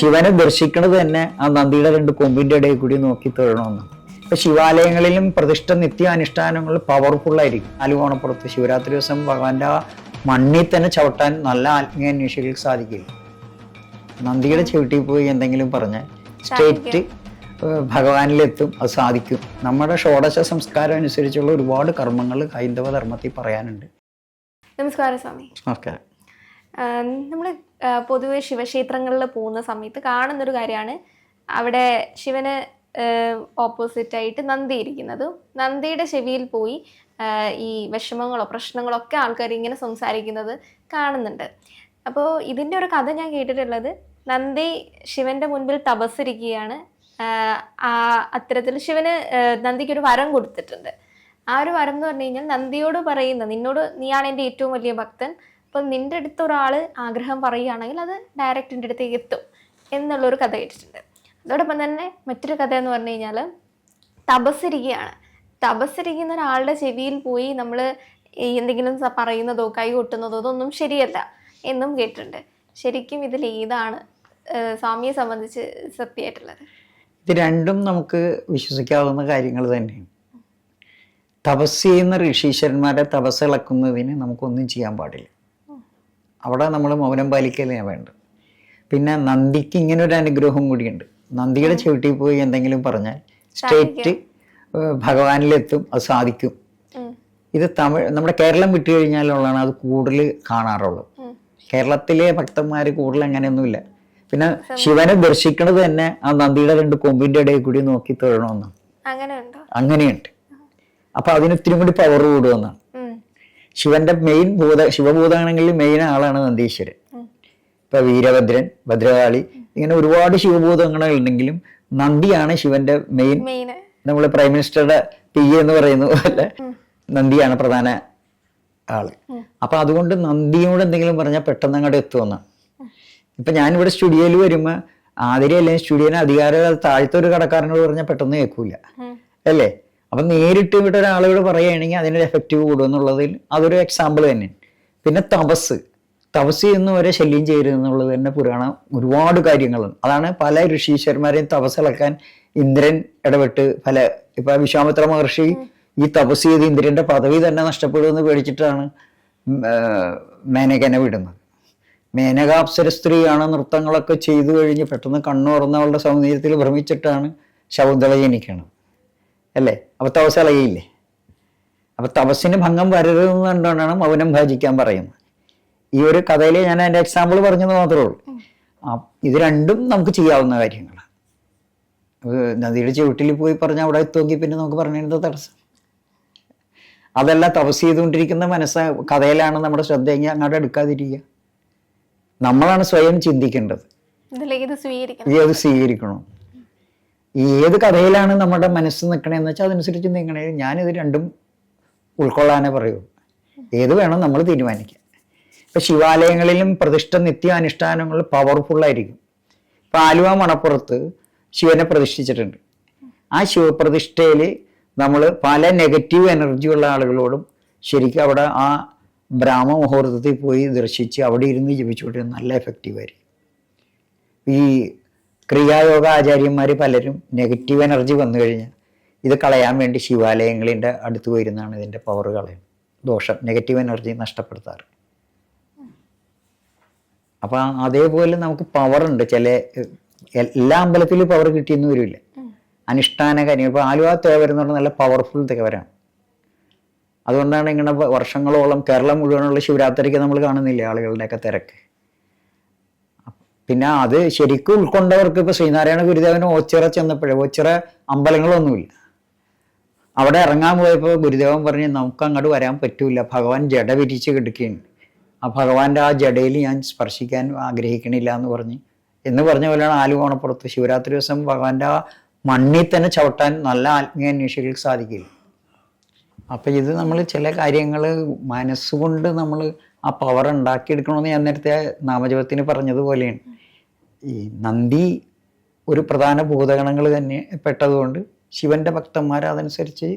ശിവനെ ദർശിക്കുന്നത് തന്നെ ആ നന്ദിയുടെ രണ്ട് കൊമ്പിന്റെ ഇടയിൽ കൂടി നോക്കി തൊഴണമെന്ന്. ഇപ്പൊ ശിവാലയങ്ങളിലും പ്രതിഷ്ഠ നിത്യ അനുഷ്ഠാനങ്ങൾ പവർഫുൾ ആയിരിക്കും ആലുകോണപ്പുറത്ത് ശിവരാത്രി ദിവസം ഭഗവാന്റെ ആ മണ്ണിൽ തന്നെ ചവിട്ടാൻ നല്ല ആത്മീയ അന്വേഷികൾക്ക് സാധിക്കില്ല. നന്ദിയുടെ ചവിട്ടിൽ പോയി എന്തെങ്കിലും പറഞ്ഞാൽ സ്റ്റേറ്റ് ഭഗവാനിലെത്തും അത് സാധിക്കും. നമ്മുടെ ഷോഡശ സംസ്കാരം അനുസരിച്ചുള്ള ഒരുപാട് കർമ്മങ്ങൾ ഹൈന്ദവ ധർമ്മത്തിൽ പറയാനുണ്ട്. നമസ്കാരം സ്വാമി. നമസ്കാരം നമ്മൾ പൊതുവെ ശിവക്ഷേത്രങ്ങളിൽ പോകുന്ന സമയത്ത് കാണുന്നൊരു കാര്യമാണ്. അവിടെ ശിവന് ഓപ്പോസിറ്റ് ആയിട്ട് നന്ദി ഇരിക്കുന്നത്. നന്ദിയുടെ ചെവിയിൽ പോയി ഈ വിഷമങ്ങളോ പ്രശ്നങ്ങളോ ഒക്കെ ആൾക്കാർ ഇങ്ങനെ സംസാരിക്കുന്നത് കാണുന്നുണ്ട്. അപ്പോൾ ഇതിന്റെ ഒരു കഥ ഞാൻ കേട്ടിട്ടുള്ളത് നന്ദി ശിവന്റെ മുൻപിൽ തപസ്സിരിക്കുകയാണ്. ആ, അത്തരത്തിൽ ശിവന് നന്ദിക്ക് ഒരു വരം കൊടുത്തിട്ടുണ്ട്. ആ ഒരു വരം എന്ന് പറഞ്ഞു കഴിഞ്ഞാൽ നന്ദിയോട് പറയുന്ന നിന്നോട് നീയാണ് എന്റെ ഏറ്റവും വലിയ ഭക്തൻ. അപ്പം നിന്റെ അടുത്ത് ഒരാൾ ആഗ്രഹം പറയുകയാണെങ്കിൽ അത് ഡയറക്റ്റ് എന്റെ അടുത്തേക്ക് എത്തും എന്നുള്ളൊരു കഥ കേട്ടിട്ടുണ്ട്. അതോടൊപ്പം തന്നെ മറ്റൊരു കഥ എന്ന് പറഞ്ഞു കഴിഞ്ഞാൽ തപസ്സിരിക്കുകയാണ്. തപസ്സിരിക്കുന്ന ഒരാളുടെ ചെവിയിൽ പോയി നമ്മൾ എന്തെങ്കിലും പറയുന്നതോ കൈ കൊട്ടുന്നതോ അതൊന്നും ശരിയല്ല എന്നും കേട്ടിട്ടുണ്ട്. ശരിക്കും ഇതിൽ ഏതാണ് സ്വാമിയെ സംബന്ധിച്ച് സത്യമായിട്ടുള്ളത്? ഇത് രണ്ടും നമുക്ക് വിശ്വസിക്കാവുന്ന കാര്യങ്ങൾ തന്നെയാണ്. തപസ് ചെയ്യുന്ന ഋഷീശ്വരന്മാരെ തപസ് ഇളക്കുന്നതിന് നമുക്കൊന്നും ചെയ്യാൻ പാടില്ല. അവിടെ നമ്മൾ മൗനം പാലിക്കലാണ് വേണ്ടത്. പിന്നെ നന്ദിക്ക് ഇങ്ങനെ ഒരു അനുഗ്രഹം കൂടിയുണ്ട്. നന്ദിയുടെ ചവിട്ടിൽ പോയി എന്തെങ്കിലും പറഞ്ഞാൽ സ്റ്റേറ്റ് ഭഗവാനിലെത്തും അത് സാധിക്കും. ഇത് തമിഴ് നമ്മുടെ കേരളം വിട്ടു കഴിഞ്ഞാലുള്ളതാണ് അത് കൂടുതൽ കാണാറുള്ളത്. കേരളത്തിലെ ഭക്തന്മാർ കൂടുതൽ അങ്ങനെയൊന്നുമില്ല. പിന്നെ ശിവനെ ദർശിക്കണത് തന്നെ ആ നന്ദിയുടെ രണ്ട് കൊമ്പിന്റെ ഇടയിൽ കൂടി നോക്കി തൊഴണമെന്നാണ്. അങ്ങനെയുണ്ട്? അപ്പൊ അതിന് ഇത്തിരി കൂടി പവർ കൂടുമെന്നാണ്. ശിവന്റെ മെയിൻ ഭൂത ശിവഭൂതാണെങ്കിൽ മെയിൻ ആളാണ് നന്ദീശ്വരൻ. ഇപ്പൊ വീരഭദ്രൻ ഭദ്രകാളി ഇങ്ങനെ ഒരുപാട് ശിവഭൂതങ്ങളുണ്ടെങ്കിലും നന്ദിയാണ് ശിവന്റെ മെയിൻ നമ്മൾ പ്രൈം മിനിസ്റ്ററുടെ പി എന്ന് പറയുന്ന പോലെ നന്ദിയാണ് പ്രധാന ആൾ. അപ്പൊ അതുകൊണ്ട് നന്ദിയോട് എന്തെങ്കിലും പറഞ്ഞാൽ പെട്ടെന്ന് അങ്ങോട്ട് എത്തുമെന്ന് ഇപ്പൊ ഞാനിവിടെ സ്റ്റുഡിയോയിൽ വരുമ്പോ ആതിരെ അല്ലെങ്കിൽ സ്റ്റുഡിയോനെ അധികാരം താഴത്തെ ഒരു കടക്കാരനോട് പറഞ്ഞാൽ പെട്ടെന്ന് കേൾക്കൂല അല്ലേ? അപ്പൊ നേരിട്ട് ഇവിടെ ഒരാളോട് പറയുകയാണെങ്കിൽ അതിനൊരു എഫക്റ്റീവ് കൂടും എന്നുള്ളതിൽ അതൊരു എക്സാമ്പിൾ തന്നെ. പിന്നെ തപസ്. തപസ് ചെയ്യുന്നവരെ ശല്യം ചെയ്യരുത് എന്നുള്ളത് തന്നെ പുരാണം ഒരുപാട് കാര്യങ്ങളുണ്ട് അതാണ് പല ഋഷീശ്വരന്മാരെയും തപസ് ഇളക്കാൻ ഇന്ദ്രൻ ഇടപെട്ട് പല ഇപ്പൊ വിശ്വാമിത്ര മഹർഷി ഈ തപസ് ചെയ്ത് ഇന്ദ്രന്റെ പദവി തന്നെ നഷ്ടപ്പെടുമെന്ന് പേടിച്ചിട്ടാണ് മേനകനെ വിടുന്നത്. മേനകാപ്സര സ്ത്രീയാണ് നൃത്തങ്ങളൊക്കെ ചെയ്തു കഴിഞ്ഞ് പെട്ടെന്ന് കണ്ണു തുറന്നവളുടെ സൗന്ദര്യത്തിൽ ഭ്രമിച്ചിട്ടാണ് ശകുന്തള ജനിക്കുന്നത് അല്ലേ? അപ്പൊ തപസ് ഇളകിയില്ലേ അപ്പൊ തപസ്സിന് ഭംഗം വരരുതെന്ന് കണ്ടുകൊണ്ടാണ് മൗനം ഭജിക്കാൻ പറയുന്നത്. ഈ ഒരു കഥയിൽ ഞാൻ അതിന്റെ എക്സാമ്പിൾ പറഞ്ഞത് മാത്രമേ ഉള്ളൂ. ഇത് രണ്ടും നമുക്ക് ചെയ്യാവുന്ന കാര്യങ്ങളാണ്. നദിയുടെ ചുവട്ടിൽ പോയി പറഞ്ഞാൽ അവിടെ എത്തുമെങ്കിൽ പിന്നെ നമുക്ക് പറഞ്ഞിരുന്ന തടസ്സം? അതല്ല തപസ് ചെയ്തുകൊണ്ടിരിക്കുന്ന മനസ്സ് കഥയിലാണ് നമ്മുടെ ശ്രദ്ധയെങ്കിൽ അങ്ങോട്ട് എടുക്കാതിരിക്കുക. നമ്മളാണ് സ്വയം ചിന്തിക്കേണ്ടത്. ഇത് സ്വീകരിക്കണം ഈ അത് സ്വീകരിക്കണോ ഈ ഏത് കഥയിലാണ് നമ്മുടെ മനസ്സ് നിൽക്കണേന്ന് വെച്ചാൽ അതനുസരിച്ച് നിൽക്കണേ ഞാനിത് രണ്ടും ഉൾക്കൊള്ളാനേ പറയൂ. ഏത് വേണം നമ്മൾ തീരുമാനിക്കാം. ഇപ്പൊ ശിവാലയങ്ങളിലും പ്രതിഷ്ഠ നിത്യ അനുഷ്ഠാനങ്ങൾ പവർഫുൾ ആയിരിക്കും. ഇപ്പൊ ആലുവ മണപ്പുറത്ത് ശിവനെ പ്രതിഷ്ഠിച്ചിട്ടുണ്ട്. ആ ശിവപ്രതിഷ്ഠയിൽ നമ്മൾ പല നെഗറ്റീവ് എനർജിയുള്ള ആളുകളോടും ശരിക്കും അവിടെ ആ ബ്രാഹ്മ മുഹൂർത്തത്തിൽ പോയി ദർശിച്ച് അവിടെ ഇരുന്ന് ജപിച്ചുകൊണ്ടിരുന്ന നല്ല എഫക്റ്റീവ് ആയിരിക്കും. ഈ ക്രിയായോഗ ആചാര്യന്മാർ പലരും നെഗറ്റീവ് എനർജി വന്നു കഴിഞ്ഞാൽ ഇത് കളയാൻ വേണ്ടി ശിവാലയങ്ങളിന്റെ അടുത്ത് പോയിരുന്നാണ് ഇതിന്റെ പവർ കളയുന്നത്. ദോഷം നെഗറ്റീവ് എനർജി നഷ്ടപ്പെടുത്താറ്. അപ്പം അതേപോലെ നമുക്ക് പവർ ഉണ്ട്. ചില എല്ലാ അമ്പലത്തിലും പവർ കിട്ടിയെന്ന് വരില്ല. അനുഷ്ഠാന കാര്യം ഇപ്പോൾ ആലുവ തേവർ എന്ന് പറഞ്ഞാൽ നല്ല പവർഫുൾ തേവരാണ്. അതുകൊണ്ടാണ് ഇങ്ങനെ വർഷങ്ങളോളം കേരളം മുഴുവനുള്ള ശിവരാത്രിക്ക് നമ്മൾ കാണുന്നില്ല ആളുകളുടെയൊക്കെ തിരക്ക്? പിന്നെ അത് ശരിക്കും ഉൾക്കൊണ്ടവർക്ക് ഇപ്പൊ ശ്രീനാരായണ ഗുരുദേവന് ഓച്ചിറ ചെന്നപ്പോഴേ ഓച്ചിറ അമ്പലങ്ങളൊന്നുമില്ല. അവിടെ ഇറങ്ങാൻ പോയപ്പോൾ ഗുരുദേവൻ പറഞ്ഞ് നമുക്ക് അങ്ങോട്ട് വരാൻ പറ്റൂല ഭഗവാൻ ജട വിരിച്ച് കിടക്കുകയാണ്. ആ ഭഗവാന്റെ ആ ജടയിൽ ഞാൻ സ്പർശിക്കാൻ ആഗ്രഹിക്കണില്ല എന്ന് പറഞ്ഞ്. എന്ന് പറഞ്ഞ പോലെയാണ് ആലുകോണപ്പുറത്ത് ശിവരാത്രി ദിവസം ഭഗവാന്റെ ആ മണ്ണിൽ തന്നെ ചവിട്ടാൻ നല്ല ആത്മീയ അന്വേഷികൾക്ക് സാധിക്കില്ല. അപ്പൊ ഇത് നമ്മൾ ചില കാര്യങ്ങൾ മനസ്സുകൊണ്ട് നമ്മൾ ആ പവർ ഉണ്ടാക്കിയെടുക്കണമെന്ന് ഞാൻ നേരത്തെ നാമജപത്തിന് പറഞ്ഞതുപോലെയാണ്. ഈ നന്ദി ഒരു പ്രധാന ഭൂതഗണങ്ങൾ തന്നെ പെട്ടതുകൊണ്ട് ശിവന്റെ ഭക്തന്മാർ അതനുസരിച്ച്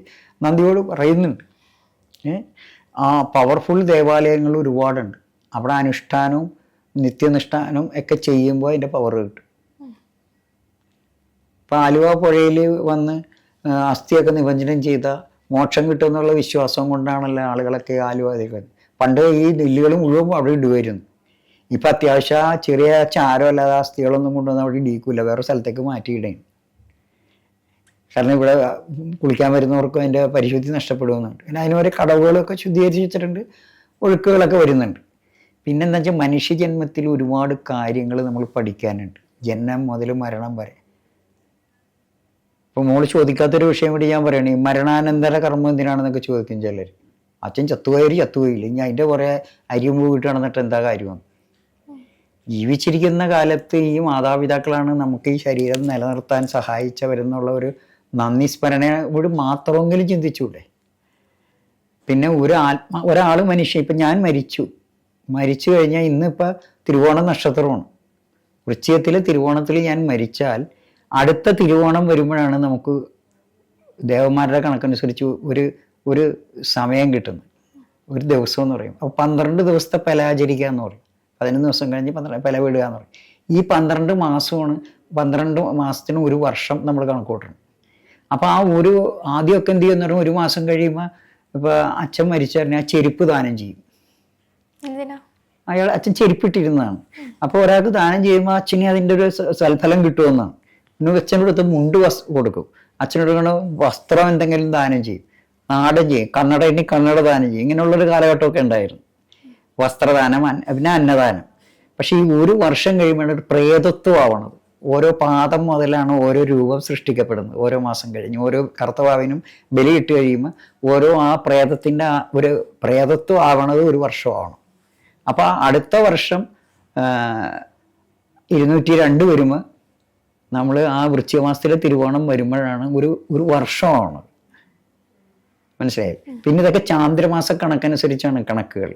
നന്ദിയോട് പറയുന്നുണ്ട്. ആ പവർഫുൾ ദേവാലയങ്ങൾ ഒരുപാടുണ്ട്. അവിടെ അനുഷ്ഠാനവും നിത്യനിഷ്ഠാനവും ഒക്കെ ചെയ്യുമ്പോൾ അതിന്റെ പവർ കിട്ടും. ഇപ്പം ആലുവ പുഴയിൽ വന്ന് അസ്ഥിയൊക്കെ നിമഞ്ജനം ചെയ്ത മോക്ഷം കിട്ടുമെന്നുള്ള വിശ്വാസം കൊണ്ടാണല്ലോ ആളുകളൊക്കെ ആലുവ. പണ്ട് ഈ നെല്ലുകൾ മുഴുവൻ അവിടെ ഇടുമായിരുന്നു ഇപ്പം അത്യാവശ്യം ചെറിയ ചാരം അല്ലാതെ അസ്ഥികളൊന്നും കൊണ്ടുവന്ന് അവിടെ ഇടിക്കില്ല വേറെ സ്ഥലത്തേക്ക് മാറ്റിയിടേ. കാരണം ഇവിടെ കുളിക്കാൻ വരുന്നവർക്കും അതിന്റെ പരിശുദ്ധി നഷ്ടപ്പെടുന്നുണ്ട് പിന്നെ അതിന് വരെ കടവുകളൊക്കെ ശുദ്ധീകരിച്ച് വെച്ചിട്ടുണ്ട്. ഒഴുക്കുകളൊക്കെ വരുന്നുണ്ട്. പിന്നെന്താ വെച്ചാൽ മനുഷ്യജന്മത്തിൽ ഒരുപാട് കാര്യങ്ങൾ നമ്മൾ പഠിക്കാനുണ്ട്. ജന്മം മുതൽ മരണം വരെ. ഇപ്പോൾ മോൾ ചോദിക്കാത്തൊരു വിഷയം കൂടി ഞാൻ പറയണേ. മരണാനന്തര കർമ്മം എന്തിനാണെന്നൊക്കെ ചോദിക്കും ചിലർ അച്ഛൻ ചത്തുപോയൊരു ചത്തുപോയില്ല? ഇനി അതിന്റെ കുറേ അരിയും പോയിട്ട് നടന്നിട്ട് എന്താ കാര്യമാണ് ജീവിച്ചിരിക്കുന്ന കാലത്ത് ഈ മാതാപിതാക്കളാണ് നമുക്ക് ഈ ശരീരം നിലനിർത്താൻ സഹായിച്ചവരെന്നുള്ള ഒരു നന്ദി സ്മരണ കൂടി മാത്രമെങ്കിലും ചിന്തിച്ചൂടെ? പിന്നെ ഒരു ആത്മ ഒരാൾ മനുഷ്യൻ ഇപ്പം ഞാൻ മരിച്ചു. മരിച്ചു കഴിഞ്ഞാൽ ഇന്നിപ്പോൾ തിരുവോണ നക്ഷത്രമാണ്. വൃശ്ചികത്തിൽ തിരുവോണത്തിൽ ഞാൻ മരിച്ചാൽ അടുത്ത തിരുവോണം വരുമ്പോഴാണ് നമുക്ക് ദേവന്മാരുടെ കണക്കനുസരിച്ച് ഒരു ഒരു സമയം കിട്ടുന്നത്. ഒരു ദിവസം എന്ന് പറയും. അപ്പോൾ പന്ത്രണ്ട് ദിവസത്തെ പലാചരിക്കുക എന്ന് പറയും. പതിനൊന്ന് ദിവസം കഴിഞ്ഞ് പന്ത്രണ്ട് പല വിടുക എന്ന് പറയും. ഈ പന്ത്രണ്ട് മാസമാണ് പന്ത്രണ്ട് മാസത്തിന് ഒരു വർഷം നമ്മൾ കണക്ക് കൂട്ടണം. അപ്പോൾ ആ ഒരു ആദ്യമൊക്കെ എന്ത് ചെയ്യുന്ന ഒരു മാസം കഴിയുമ്പോൾ ഇപ്പോൾ അച്ഛൻ മരിച്ചു കഴിഞ്ഞാൽ ആ ചെരുപ്പ് ദാനം ചെയ്യും. അയാൾ അച്ഛൻ ചെരുപ്പിട്ടിരുന്നതാണ്. അപ്പോൾ ഒരാൾക്ക് ദാനം ചെയ്യുമ്പോൾ അച്ഛന് അതിന്റെ ഒരു സൽഫലം കിട്ടുമെന്നാണ്. പിന്നെ അച്ഛനോട് അടുത്ത് മുണ്ട് വസ് കൊടുക്കും. അച്ഛനോട് വസ്ത്രം എന്തെങ്കിലും ദാനം ചെയ്യും. നാടൻ ചെയ്യും. കന്നഡ ഇനി കന്നഡ ദാനം ചെയ്യും. ഇങ്ങനെയുള്ളൊരു കാലഘട്ടമൊക്കെ ഉണ്ടായിരുന്നു. വസ്ത്രദാനം പിന്നെ അന്നദാനം. പക്ഷേ ഈ ഒരു വർഷം കഴിയുമ്പോൾ ഒരു പ്രേതത്വമാവണത് ഓരോ പാദം മുതലാണ് ഓരോ രൂപം സൃഷ്ടിക്കപ്പെടുന്നത്. ഓരോ മാസം കഴിഞ്ഞ് ഓരോ കർത്തവാവിനും ബലിയിട്ട് കഴിയുമ്പോൾ ഓരോ ആ പ്രേതത്തിന്റെ ആ ഒരു പ്രേതത്വം ആവണത് ഒരു വർഷമാവണം. അപ്പോൾ അടുത്ത വർഷം ഇരുന്നൂറ്റി രണ്ട് വരുമ്പോൾ നമ്മൾ ആ വൃശ്ചിക മാസത്തിലെ തിരുവോണം വരുമ്പോഴാണ് ഒരു ഒരു വർഷമാണ് മനസ്സിലായി? പിന്നെ ഇതൊക്കെ ചാന്ദ്രമാസ കണക്കനുസരിച്ചാണ് കണക്കുകൾ.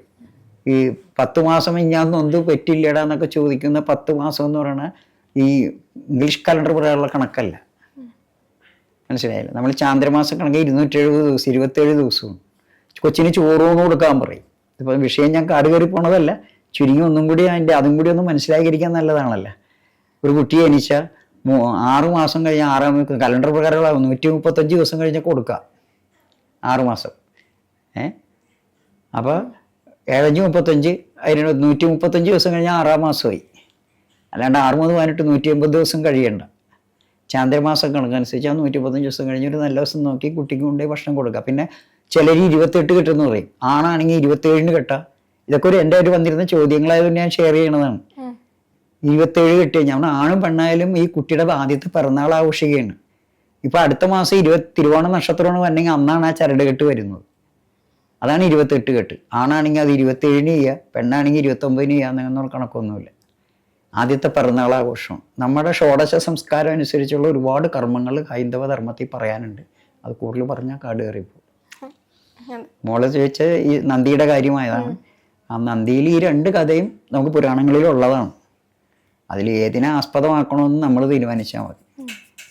ഈ പത്ത് മാസം ഇഞ്ഞാന്നൊന്നും പറ്റില്ലടാ എന്നൊക്കെ ചോദിക്കുന്ന പത്ത് മാസം എന്ന് പറയുന്നത് ഈ ഇംഗ്ലീഷ് കലണ്ടർ പ്രകാരമുള്ള കണക്കല്ല. മനസ്സിലായില്ല? നമ്മൾ ചാന്ദ്രമാസം കണക്ക് ഇരുന്നൂറ്റി എഴുപത് ദിവസം ഇരുപത്തേഴ് ദിവസവും. കൊച്ചിന് ചോറൂന്ന് കൊടുക്കാൻ പറയും. ഇപ്പം വിഷയം ഞാൻ കാട് കയറി പോണതല്ല. ചുരുങ്ങി ഒന്നും കൂടി അതിന്റെ അതും കൂടി ഒന്ന് മനസ്സിലാക്കിയിരിക്കാൻ നല്ലതാണല്ലോ. ഒരു കുട്ടി എനിച്ച ആറ് മാസം കഴിഞ്ഞ ആറാം കലണ്ടർ പ്രകാരമുള്ള നൂറ്റി മുപ്പത്തഞ്ച് ദിവസം കഴിഞ്ഞാൽ കൊടുക്കുക ആറ് മാസം. ഏ? അപ്പോൾ ഏഴഞ്ച് മുപ്പത്തഞ്ച് അതിന് നൂറ്റി മുപ്പത്തഞ്ച് ദിവസം കഴിഞ്ഞാൽ ആറാം മാസമായി. അല്ലാണ്ട് ആറ് മുതൽ പതിനെട്ട് നൂറ്റി എൺപത് ദിവസം കഴിയണ്ട. ചാന്ദ്രമാസം കണക്കനുസരിച്ച് ആ നൂറ്റി മുപ്പത്തഞ്ച് ദിവസം കഴിഞ്ഞ് ഒരു നല്ല ദിവസം നോക്കി കുട്ടിക്ക് കൊണ്ടുപോയി ഭക്ഷണം കൊടുക്കുക പിന്നെ ചിലർ ഇരുപത്തെട്ട് കിട്ടുമെന്ന് പറയും. ആണാണെങ്കിൽ ഇരുപത്തേഴിന് കെട്ടാം. ഇതൊക്കെ ഒരു എന്റെ ഒരു വന്നിരുന്ന ചോദ്യങ്ങളായതുകൊണ്ട് ഞാൻ ഷെയർ ചെയ്യണതാണ്. ഇരുപത്തേഴ് കെട്ടി കഴിഞ്ഞാൽ ആണും പെണ്ണായാലും ഈ കുട്ടിയുടെ ആദ്യത്തെ പിറന്നാൾ ആഘോഷിക്കുകയാണ്. ഇപ്പൊ അടുത്ത മാസം ഇരുപത് തിരുവോണ നക്ഷത്രമാണ് വരണമെങ്കിൽ അന്നാണ് ആ ചരട് കെട്ട് വരുന്നത്. അതാണ് ഇരുപത്തെട്ട് കെട്ട്. ആണാണെങ്കിൽ അത് ഇരുപത്തേഴിന് ചെയ്യുക പെണ്ണാണെങ്കിൽ ഇരുപത്തൊമ്പതിന് ചെയ്യുക എന്നൊന്നും കണക്കൊന്നുമില്ല. ആദ്യത്തെ പിറന്നാളാഘോഷം. നമ്മുടെ ഷോഡശ സംസ്കാരം അനുസരിച്ചുള്ള ഒരുപാട് കർമ്മങ്ങൾ ഹൈന്ദവ ധർമ്മത്തിൽ പറയാനുണ്ട്. അത് കൂടുതൽ പറഞ്ഞാൽ കാട് കയറിപ്പോ മോളെ മോൾ ചോദിച്ച ഈ നന്ദിയുടെ കാര്യമായതാണ്. ആ നന്ദിയിൽ ഈ രണ്ട് കഥയും നമുക്ക് പുരാണങ്ങളിലുള്ളതാണ്. അതിൽ ഏതിനെ ആസ്പദമാക്കണമെന്ന് നമ്മൾ തീരുമാനിച്ചാൽ മതി.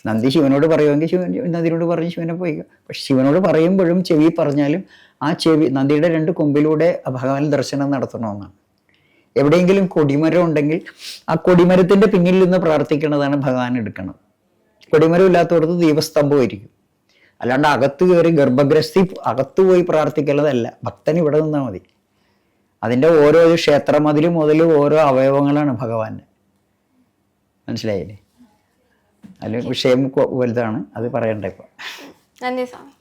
നന്ദി ശിവനോട് പറയുമെങ്കിൽ ശിവൻ നന്ദിനോട് പറഞ്ഞ് ശിവനെ പോയി പക്ഷെ ശിവനോട് പറയുമ്പോഴും ചെവി പറഞ്ഞാലും ആ ചെവി നന്ദിയുടെ രണ്ട് കൊമ്പിലൂടെ ഭഗവാൻ ദർശനം നടത്തണമെന്നാണ്. എവിടെയെങ്കിലും കൊടിമരം ഉണ്ടെങ്കിൽ ആ കൊടിമരത്തിന്റെ പിന്നിൽ നിന്ന് പ്രാർത്ഥിക്കുന്നതാണ് ഭഗവാൻ എടുക്കുന്നത് കൊടിമരം ഇല്ലാത്തടത്ത് ദീപസ്തംഭമായിരിക്കും അല്ലാണ്ട് അകത്ത് കയറി ഗർഭഗ്രസ്തി അകത്ത് പോയി പ്രാർത്ഥിക്കുന്നതല്ല ഭക്തൻ ഇവിടെ നിന്നാൽ മതി. അതിന്റെ ഓരോ ക്ഷേത്രമതിൽ മുതൽ ഓരോ അവയവങ്ങളാണ് ഭഗവാന്റെ മനസ്സിലായില്ലേ? അതിൽ വിഷയം വലുതാണ്. അത് പറയണ്ട ഇപ്പൊ. നന്ദി സ്വാമി.